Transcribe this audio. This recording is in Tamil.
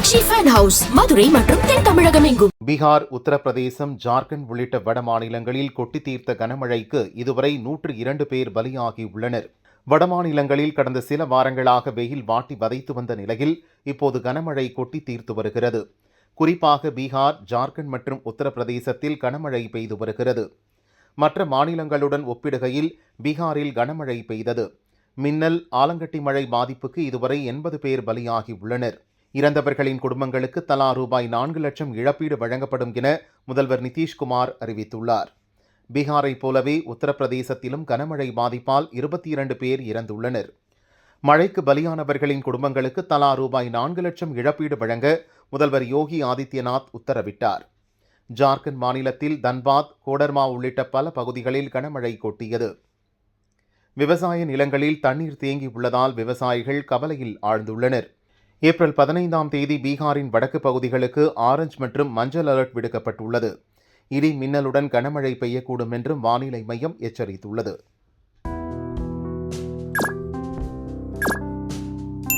மீனாட்சி ஃபேன் ஹவுஸ் மதுரை மற்றும் தென் தமிழகம் எங்கும். பீகார் உத்தரப்பிரதேசம் ஜார்க்கண்ட் உள்ளிட்ட வட மாநிலங்களில் கொட்டி தீர்த்த கனமழைக்கு இதுவரை நூற்று இரண்டு பேர் பலியாகியுள்ளனர் வடமாநிலங்களில் கடந்த சில வாரங்களாக வெயில் வாட்டி வதைத்து வந்த நிலையில் இப்போது கனமழை கொட்டி தீர்த்து வருகிறது. குறிப்பாக பீகார் ஜார்க்கண்ட் மற்றும் உத்தரப்பிரதேசத்தில் கனமழை பெய்து வருகிறது. மற்ற மாநிலங்களுடன் ஒப்பிடுகையில் பீகாரில் கனமழை பெய்தது. மின்னல் ஆலங்கட்டி மழை பாதிப்புக்கு இதுவரை எண்பது பேர் பலியாகி உள்ளனர். இறந்தவர்களின் குடும்பங்களுக்கு தலா ரூபாய் நான்கு லட்சம் இழப்பீடு வழங்கப்படும் என முதல்வர் நிதிஷ்குமார் அறிவித்துள்ளார். பீகாரைப் போலவே உத்தரப்பிரதேசத்திலும் கனமழை பாதிப்பால் இருபத்தி இரண்டு பேர் இறந்துள்ளனர். மழைக்கு பலியானவர்களின் குடும்பங்களுக்கு தலா ரூபாய் நான்கு லட்சம் இழப்பீடு வழங்க முதல்வர் யோகி ஆதித்யநாத் உத்தரவிட்டார். ஜார்க்கண்ட் மாநிலத்தில் தன்பாத் கோடர்மா உள்ளிட்ட பல பகுதிகளில் கனமழை கொட்டியது. விவசாய நிலங்களில் தண்ணீர் தேங்கி உள்ளதால் விவசாயிகள் கவலையில் ஆழ்ந்துள்ளனர். ஏப்ரல் பதினைந்தாம் தேதி பீகாரின் வடக்கு பகுதிகளுக்கு ஆரஞ்சு மற்றும் மஞ்சள் அலர்ட் விடுக்கப்பட்டுள்ளது. இடி மின்னலுடன் கனமழை பெய்யக்கூடும் என்றும் வானிலை மையம் எச்சரித்துள்ளது.